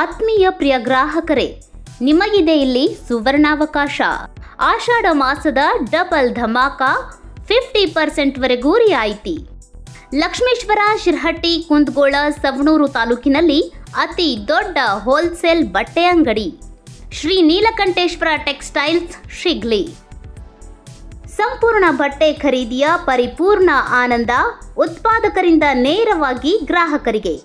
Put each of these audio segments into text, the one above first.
ಆತ್ಮೀಯ ಪ್ರಿಯ ಗ್ರಾಹಕರೇ, ನಿಮಗಿದೆ ಇಲ್ಲಿ ಸುವರ್ಣಾವಕಾಶ. ಆಷಾಢ ಮಾಸದ ಡಬಲ್ ಧಮಾಕ ಫಿಫ್ಟಿ ಪರ್ಸೆಂಟ್ವರೆಗೂ ರಿಯಾಯಿತಿ. ಲಕ್ಷ್ಮೇಶ್ವರ, ಶಿರ್ಹಟ್ಟಿ, ಕುಂದಗೋಳ, ಸವಣೂರು ತಾಲೂಕಿನಲ್ಲಿ ಅತಿ ದೊಡ್ಡ ಹೋಲ್ಸೇಲ್ ಬಟ್ಟೆ ಅಂಗಡಿ. ಶ್ರೀ ನೀಲಕಂಠೇಶ್ವರ ಟೆಕ್ಸ್ಟೈಲ್ಸ್, ಶಿಗ್ಲಿ. ಸಂಪೂರ್ಣ ಬಟ್ಟೆ ಖರೀದಿಯ ಪರಿಪೂರ್ಣ ಆನಂದ ಉತ್ಪಾದಕರಿಂದ ನೇರವಾಗಿ ಗ್ರಾಹಕರಿಗೆ.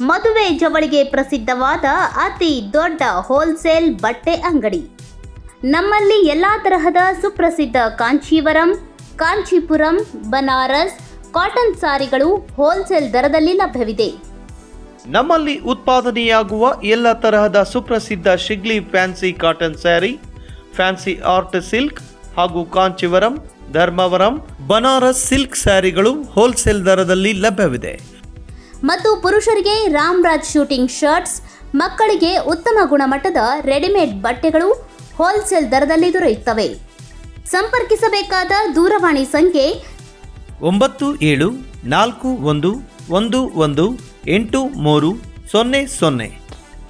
ಮದುವೆ ಜವಳಿಗೆ ಪ್ರಸಿದ್ಧವಾದ ಅತಿ ದೊಡ್ಡ ಹೋಲ್ಸೇಲ್ ಬಟ್ಟೆ ಅಂಗಡಿ. ನಮ್ಮಲ್ಲಿ ಎಲ್ಲ ತರಹದ ಸುಪ್ರಸಿದ್ಧ ಕಾಂಚೀವರಂ, ಕಾಂಚೀಪುರಂ, ಬನಾರಸ್, ಕಾಟನ್ ಸಾರಿಗಳು ಹೋಲ್ಸೇಲ್ ದರದಲ್ಲಿ ಲಭ್ಯವಿದೆ. ನಮ್ಮಲ್ಲಿ ಉತ್ಪಾದನೆಯಾಗುವ ಎಲ್ಲ ತರಹದ ಸುಪ್ರಸಿದ್ಧ Shigli fancy cotton sari, fancy art silk ಹಾಗೂ ಕಾಂಚೀವರಂ, ಧರ್ಮವರಂ, ಬನಾರಸ್ ಸಿಲ್ಕ್ ಸ್ಯಾರಿಗಳು ಹೋಲ್ಸೇಲ್ ದರದಲ್ಲಿ ಲಭ್ಯವಿದೆ. ಮತ್ತು ಪುರುಷರಿಗೆ ರಾಮ್ರಾಜ್ ಶೂಟಿಂಗ್ ಶರ್ಟ್ಸ್ ಮಕ್ಕಳಿಗೆ ಉತ್ತಮ ಗುಣಮಟ್ಟದ ರೆಡಿಮೇಡ್ ಬಟ್ಟೆಗಳು ಹೋಲ್ಸೇಲ್ ದರದಲ್ಲಿ ದೊರೆಯುತ್ತವೆ. ಸಂಪರ್ಕಿಸಬೇಕಾದ ದೂರವಾಣಿ ಸಂಖ್ಯೆ ಒಂಬತ್ತು ಏಳು ನಾಲ್ಕು ಒಂದು ಒಂದು ಒಂದು ಎಂಟು ಮೂರು ಸೊನ್ನೆ ಸೊನ್ನೆ.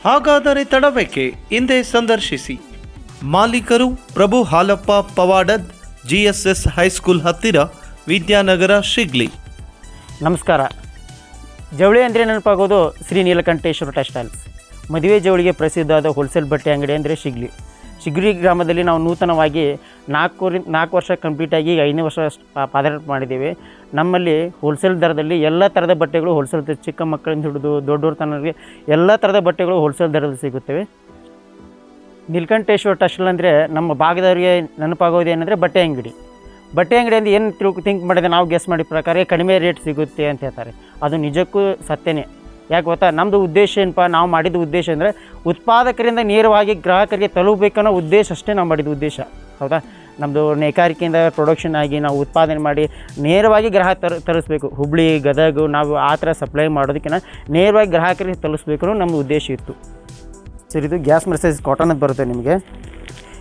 ಹಾಗಾದರೆ ತಡಬೇಕೆ ಹಿಂದೆ ಸಂದರ್ಶಿಸಿ. Owner Prabhu Halappa Pavadad GSS high school ಹತ್ತಿರ ವಿದ್ಯಾನಗರ ಶಿಗ್ಲಿ. ನಮಸ್ಕಾರ. ಜವಳಿ ಅಂದರೆ ನೆನಪಾಗೋದು ಶ್ರೀ ನೀಲಕಂಠೇಶ್ವರ ಟೆಕ್ಸ್ಟೈಲ್ಸ್. ಮದುವೆ ಜವಳಿಗೆ ಪ್ರಸಿದ್ಧವಾದ ಹೋಲ್ಸೇಲ್ ಬಟ್ಟೆ ಅಂಗಡಿ ಅಂದರೆ ಶಿಗ್ಲಿ. ಶಿಗ್ಲಿ ಗ್ರಾಮದಲ್ಲಿ ನಾವು ನೂತನವಾಗಿ ನಾಲ್ಕು ನಾಲ್ಕು ವರ್ಷ ಕಂಪ್ಲೀಟಾಗಿ ಐದನೇ ವರ್ಷ ಪಾದಾರ್ಪಣೆ ಮಾಡಿದ್ದೇವೆ. ನಮ್ಮಲ್ಲಿ ಹೋಲ್ಸೇಲ್ ದರದಲ್ಲಿ ಎಲ್ಲ ಥರದ ಬಟ್ಟೆಗಳು ಹೋಲ್ಸೇಲ್ ಚಿಕ್ಕ ಮಕ್ಕಳಿಂದ ಹಿಡಿದು ದೊಡ್ಡವ್ರ ತನಗೆ ಎಲ್ಲ ಥರದ ಬಟ್ಟೆಗಳು ಹೋಲ್ಸೇಲ್ ದರದಲ್ಲಿ ಸಿಗುತ್ತವೆ. ನೀಲಕಂಠೇಶ್ವರ ಟೆಕ್ಸ್ಟೈಲ್ ಅಂದರೆ ನಮ್ಮ ಭಾಗದವರಿಗೆ ನೆನಪಾಗೋದು ಏನಂದರೆ ಬಟ್ಟೆ ಅಂಗಡಿ. ಬಟ್ಟೆ ಅಂಗಡಿಯಿಂದ ಏನು ತಿಳ್ಕೊ ಥಿಂಕ್ ಮಾಡಿದೆ ನಾವು ಗೆಸ್ ಮಾಡಿದ ಪ್ರಕಾರ ಕಡಿಮೆ ರೇಟ್ ಸಿಗುತ್ತೆ ಅಂತ ಹೇಳ್ತಾರೆ. ಅದು ನಿಜಕ್ಕೂ ಸತ್ಯನೇ. ಯಾಕೆ ಗೊತ್ತಾ? ನಮ್ಮದು ಉದ್ದೇಶ ಏನಪ್ಪ? ನಾವು ಮಾಡಿದ ಉದ್ದೇಶ ಅಂದರೆ ಉತ್ಪಾದಕರಿಂದ ನೇರವಾಗಿ ಗ್ರಾಹಕರಿಗೆ ತಲುಪಬೇಕನ್ನೋ ಉದ್ದೇಶ ಅಷ್ಟೇ ನಾವು ಮಾಡಿದ ಉದ್ದೇಶ. ಹೌದಾ? ನಮ್ಮದು ನೇಕಾರಿಕೆಯಿಂದ ಪ್ರೊಡಕ್ಷನ್ ಆಗಿ ನಾವು ಉತ್ಪಾದನೆ ಮಾಡಿ ನೇರವಾಗಿ ಗ್ರಾಹಕ ತರ, ತರಿಸ್ಬೇಕು. ಹುಬ್ಳಿ, ಗದಗ, ನಾವು ಆ ಥರ ಸಪ್ಲೈ ಮಾಡೋದಕ್ಕಿಂತ ನೇರವಾಗಿ ಗ್ರಾಹಕರಿಗೆ ತಲುಪಿಸ್ಬೇಕು ನಮ್ಮ ಉದ್ದೇಶ ಇತ್ತು. ಸರ್, ಇದು ಗ್ಯಾಸ್ ಮೆಸೇಜ್ ಕಾಟನ್ ಬರುತ್ತೆ ನಿಮಗೆ.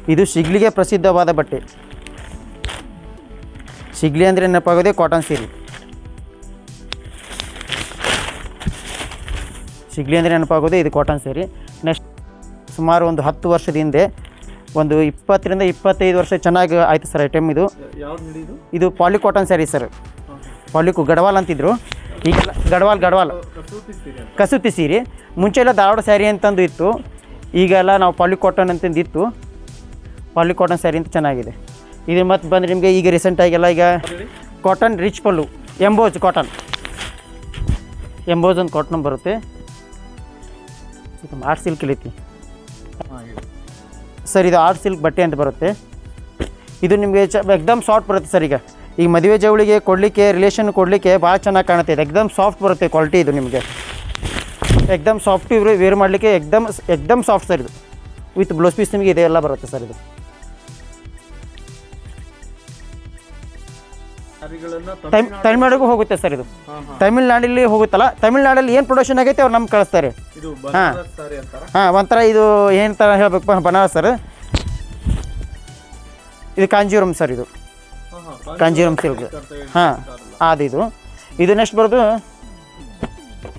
ಇದು ಶಿಗ್ಲಿಗೆ ಪ್ರಸಿದ್ಧವಾದ ಬಟ್ಟೆ. ಶಿಗ್ಲಿ ಅಂದರೆ ನೆನಪಾಗೋದೆ ಕಾಟನ್ ಸೀರೆ. ಶಿಗ್ಲಿ ಅಂದರೆ ನೆನಪಾಗೋದೆ ಇದು ಕಾಟನ್ ಸೀರೆ. ನೆಕ್ಸ್ಟ್ ಸುಮಾರು ಒಂದು ಹತ್ತು ವರ್ಷದ ಹಿಂದೆ ಒಂದು ಇಪ್ಪತ್ತರಿಂದ ಇಪ್ಪತ್ತೈದು ವರ್ಷ ಚೆನ್ನಾಗಿ ಆಯಿತು ಸರ್ ಐಟಮ್ ಇದು. ಇದು? Poly cotton sari sir. ಪಾಲಿಕು Gadwal ಅಂತಿದ್ರು. ಈಗೆಲ್ಲ ಗಡವಾಲ್ ಗಡವಾಲ್. ಕಸೂತಿ ಸೀರೆ ಮುಂಚೆ ಎಲ್ಲ ಧಾರವಾಡ ಸ್ಯಾರಿ ಅಂತಂದು ಇತ್ತು. ಈಗೆಲ್ಲ ನಾವು ಪಾಲಿ ಕಾಟನ್ ಅಂತಂದು ಇತ್ತು. ಪಾಲಿ ಕಾಟನ್ ಸ್ಯಾರಿ ಅಂತ ಚೆನ್ನಾಗಿದೆ. ಇದು ಮತ್ತು ಬಂದರೆ ನಿಮಗೆ ಈಗ ರೀಸೆಂಟಾಗೆಲ್ಲ ಈಗ ಕಾಟನ್ ರಿಚ್ ಪಲ್ಲು ಎಂಬೋಜ್ ಕಾಟನ್ ಎಂಬೋಜ್ ಒಂದು ಕಾಟನ್ ಬರುತ್ತೆ. ಇದು ಆರ್ಟ್ ಸಿಲ್ಕ್ ಇಳಿತಿ ಸರ್ ಇದು ಆರ್ಟ್ ಸಿಲ್ಕ್ ಬಟ್ಟೆ ಅಂತ ಬರುತ್ತೆ. ಇದು ನಿಮಗೆ ಚ ಎಕ್ದಮ್ ಸಾಫ್ಟ್ ಬರುತ್ತೆ ಸರ್ ಈಗ. ಈಗ ಮದುವೆ ಜವಳಿಗೆ ಕೊಡಲಿಕ್ಕೆ ರಿಲೇಷನ್ ಕೊಡಲಿಕ್ಕೆ ಭಾಳ ಚೆನ್ನಾಗಿ ಕಾಣುತ್ತೆ. ಇದು ಎಕ್ದಮ್ ಸಾಫ್ಟ್ ಬರುತ್ತೆ ಕ್ವಾಲಿಟಿ ಇದು ನಿಮಗೆ. ಎಕ್ದಮ್ ಸಾಫ್ಟ್ ಇವರು ವೇರ್ ಮಾಡಲಿಕ್ಕೆ ಎಕ್ದಮ್ ಎಕ್ದಮ್ ಸಾಫ್ಟ್ ಸರ್ ಇದು. ವಿತ್ ಬ್ಲೌಸ್ ಪೀಸ್ ನಿಮಗೆ ಇದೆಲ್ಲ ಬರುತ್ತೆ ಸರ್ ಇದು. ತಮಿಳ್ನಾಡಿಗೂ ಹೋಗುತ್ತೆ ಸರ್ ಇದು. ತಮಿಳ್ನಾಡಲ್ಲಿ ಹೋಗುತ್ತಲ್ಲ ತಮಿಳ್ನಾಡಲ್ಲಿ ಏನು ಪ್ರೊಡಕ್ಷನ್ ಆಗೈತೆ ಅವ್ರು ನಮ್ಗೆ ಕಳಿಸ್ತಾರೆ. ಹಾಂ. ಹಾಂ ಒಂಥರ ಇದು ಏನು ಥರ ಹೇಳ್ಬೇಕು ಬನಾರಸ್ ಸರ್. ಇದು ಕಾಂಜೀವರಂ ಸರ್ ಇದು. ಕಾಂಜೀವರಂ ಸಿಲ್ಕ್ ಹಾಂ ಅದು. ಇದು ಇದು ನೆಕ್ಸ್ಟ್ ಬರೋದು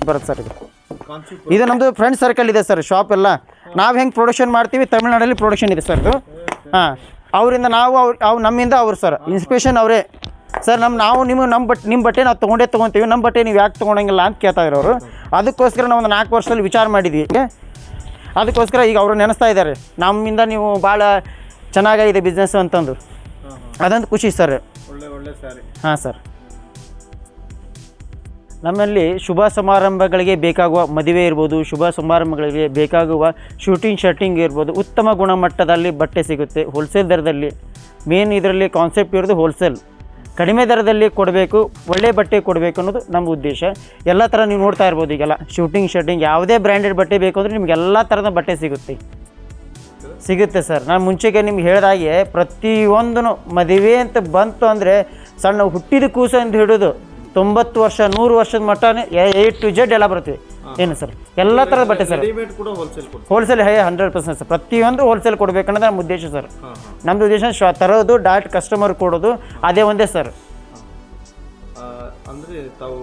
ಬರುತ್ತೆ ಸರ್ ಇದು. ಇದು ನಮ್ಮದು ಫ್ರೆಂಡ್ ಸರ್ಕಲ್ ಇದೆ ಸರ್ ಶಾಪ್ ಎಲ್ಲ. ನಾವು ಹೆಂಗೆ ಪ್ರೊಡಕ್ಷನ್ ಮಾಡ್ತೀವಿ ತಮಿಳ್ನಾಡಲ್ಲಿ ಪ್ರೊಡಕ್ಷನ್ ಇದೆ ಸರ್ ಇದು. ಹಾಂ ಅವರಿಂದ ನಾವು ಅವ್ರು ಅವು ನಮ್ಮಿಂದ ಅವ್ರು ಸರ್. ಇನ್ಸ್ಪಿರೇಷನ್ ಅವರೇ. ಸರ್ ನಮ್ಮ ನಾವು ನಿಮಗೆ ನಮ್ಮ ಬಟ್ಟೆ ನಿಮ್ಮ ಬಟ್ಟೆ ನಾವು ತೊಗೊಂಡೇ ತೊಗೊತೀವಿ ನಮ್ಮ ಬಟ್ಟೆ ನೀವು ಯಾಕೆ ತೊಗೊಳಂಗಿಲ್ಲ ಅಂತ ಕೇಳ್ತಾ ಇರೋರು ಅದಕ್ಕೋಸ್ಕರ ನಾವು ಒಂದು ನಾಲ್ಕು ವರ್ಷದಲ್ಲಿ ವಿಚಾರ ಮಾಡಿದ್ವಿ. ಅದಕ್ಕೋಸ್ಕರ ಈಗ ಅವರು ನೆನೆಸ್ತಾ ಇದ್ದಾರೆ. ನಮ್ಮಿಂದ ನೀವು ಭಾಳ ಚೆನ್ನಾಗಿದೆ ಬಿಸ್ನೆಸ್ ಅಂತಂದು ಅದಂತ ಖುಷಿ ಸರ್. ಹಾಂ ಸರ್. ನಮ್ಮಲ್ಲಿ ಶುಭ ಸಮಾರಂಭಗಳಿಗೆ ಬೇಕಾಗುವ ಮದುವೆ ಇರ್ಬೋದು ಶುಭ ಸಮಾರಂಭಗಳಿಗೆ ಬೇಕಾಗುವ ಶೂಟಿಂಗ್ ಶರ್ಟಿಂಗ್ ಇರ್ಬೋದು ಉತ್ತಮ ಗುಣಮಟ್ಟದಲ್ಲಿ ಬಟ್ಟೆ ಸಿಗುತ್ತೆ. ಹೋಲ್ಸೇಲ್ ದರದಲ್ಲಿ ಮೇನ್ ಇದರಲ್ಲಿ ಕಾನ್ಸೆಪ್ಟ್ ಇರೋದು ಹೋಲ್ಸೇಲ್ ಕಡಿಮೆ ದರದಲ್ಲಿ ಕೊಡಬೇಕು, ಒಳ್ಳೆ ಬಟ್ಟೆ ಕೊಡಬೇಕು ಅನ್ನೋದು ನಮ್ಮ ಉದ್ದೇಶ. ಎಲ್ಲ ಥರ ನೀವು ನೋಡ್ತಾ ಇರ್ಬೋದು ಈಗೆಲ್ಲ. ಶೂಟಿಂಗ್ ಶರ್ಟಿಂಗ್ ಯಾವುದೇ ಬ್ರ್ಯಾಂಡೆಡ್ ಬಟ್ಟೆ ಬೇಕು ಅಂದರೆ ನಿಮ್ಗೆ ಎಲ್ಲ ಥರದ ಬಟ್ಟೆ ಸಿಗುತ್ತೆ. ಸಿಗುತ್ತೆ ಸರ್ ನಾನು ಮುಂಚೆಗೆ ನಿಮ್ಗೆ ಹೇಳಿದಾಗೆ ಪ್ರತಿಯೊಂದನ್ನು ಮದುವೆ ಅಂತ ಬಂತು ಅಂದರೆ ಸಣ್ಣ ಹುಟ್ಟಿದ ಕೂಸು ಅಂತ ಹಿಡಿದು ತೊಂಬತ್ತು ವರ್ಷ, ನೂರು ವರ್ಷದ ಮಟ್ಟನೇ ಎ ಟು ಜೆಡ್ ಎಲ್ಲ ಬರುತ್ತೆ ಏನು ಸರ್? ಎಲ್ಲ ಥರದ ಬಟ್ಟೆ ಸರ್. ಹೋಲ್ಸೇಲ್ ಹೈ ಹಂಡ್ರೆಡ್ ಪರ್ಸೆಂಟ್ ಸರ್. ಪ್ರತಿಯೊಂದು ಹೋಲ್ಸೇಲ್ ಕೊಡಬೇಕನ್ನೋದು ನಮ್ಮ ಉದ್ದೇಶ ಸರ್. ನಮ್ಮದು ಉದ್ದೇಶ ಶ ತರೋದು ಡೈರೆಕ್ಟ್ ಕಸ್ಟಮರ್ ಕೊಡೋದು ಅದೇ ಒಂದೇ ಸರ್. ಅಂದರೆ ತಾವು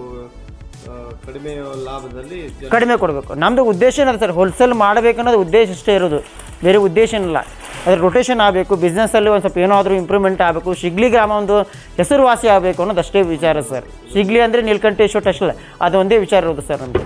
ಕಡಿಮೆ ಲಾಭದಲ್ಲಿ ಕಡಿಮೆ ಕೊಡಬೇಕು. ನಮ್ಮದು ಉದ್ದೇಶ ಏನದ ಸರ್? ಹೋಲ್ಸೇಲ್ ಮಾಡಬೇಕು ಅನ್ನೋದು ಉದ್ದೇಶ ಇಷ್ಟೇ ಇರೋದು. ಬೇರೆ ಉದ್ದೇಶ ಏನಿಲ್ಲ. ಅದ್ರ ರೊಟೇಷನ್ ಆಗಬೇಕು ಬಿಸ್ನೆಸ್ಸಲ್ಲಿ ಒಂದು ಸ್ವಲ್ಪ ಏನಾದರೂ ಇಂಪ್ರೂವ್ಮೆಂಟ್ ಆಗಬೇಕು ಶಿಗ್ಲಿ ಗ್ರಾಮ ಒಂದು ಹೆಸರುವಾಸಿ ಆಗಬೇಕು ಅನ್ನೋದು ಅಷ್ಟೇ ವಿಚಾರ ಸರ್. ಶಿಗ್ಲಿ ಅಂದರೆ ನೀಲ್ಕಂಠೇಶ್ವರ ಟೆಸ್ಟ್ ಅದು ಒಂದೇ ವಿಚಾರ ಇರೋದು ಸರ್ ನಮಗೆ